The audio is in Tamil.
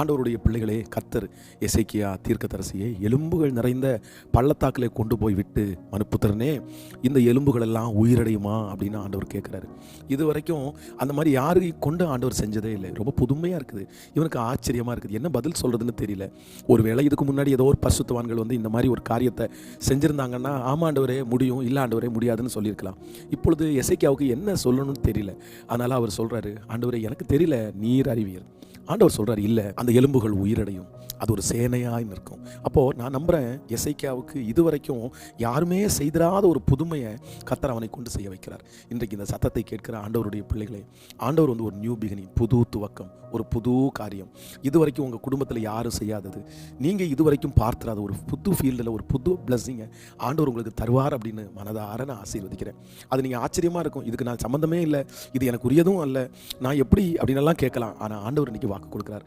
ஆண்டவருடைய பிள்ளைகளே கத்தர் எசைக்கியா தீர்க்கதரசியை எலும்புகள் நிறைந்த பள்ளத்தாக்கிலே கொண்டு போய் விட்டு மனுப்புத்திரனே இந்த எலும்புகள் எல்லாம் உயிரடையுமா அப்படின்னு ஆண்டவர் கேட்குறாரு. இது வரைக்கும் அந்த மாதிரி யாரையும் கொண்டு ஆண்டவர் செஞ்சதே இல்லை. ரொம்ப புதுமையாக இருக்குது. இவனுக்கு ஆச்சரியமாக இருக்குது. என்ன பதில் சொல்கிறதுன்னு தெரியல. ஒருவேளை இதுக்கு முன்னாடி ஏதோ ஒரு பசுத்துவான்கள் வந்து இந்த மாதிரி ஒரு காரியத்தை செஞ்சுருந்தாங்கன்னா ஆமாண்டவரே முடியும். இல்லை ஆண்டவரே முடியாதுன்னு சொல்லியிருக்கலாம். இப்பொழுது எசைக்கியாவுக்கு என்ன சொல்லணும்னு தெரியல. அதனால் அவர் சொல்கிறாரு ஆண்டவரே எனக்கு தெரியல நீர் அறிவியல். ஆண்டவர் சொல்கிறார் இல்லை அந்த எலும்புகள் உயிரடையும். அது ஒரு சேனையாய் நிற்கும். அப்போது நான் நம்புகிறேன் எசைக்கியாவுக்கு இதுவரைக்கும் யாருமே செய்திராத ஒரு புதுமையை கத்தர் அவனை கொண்டு செய்ய வைக்கிறார். இன்றைக்கு இந்த சத்தத்தை கேட்கிற ஆண்டவருடைய பிள்ளைகளே ஆண்டவர் வந்து ஒரு நியூ பிகினிங் புது துவக்கம் ஒரு புது காரியம். இதுவரைக்கும் உங்கள் குடும்பத்தில் யாரும் செய்யாதது. நீங்கள் இதுவரைக்கும் பார்த்துறாத ஒரு புது ஃபீல்டில் ஒரு புது பிளஸ்ஸிங்கை ஆண்டவர் உங்களுக்கு தருவார் அப்படின்னு மனதார நான் ஆசீர்வதிக்கிறேன். அது நீங்கள் ஆச்சரியமாக இருக்கும். இதுக்கு நான் சம்மந்தமே இல்லை. இது எனக்கு உரியதும் அல்ல. நான் எப்படி அப்படின்னெல்லாம் கேட்கலாம். ஆனால் ஆண்டவர் இன்றைக்கி வாக்கு கொடுக்குறார்.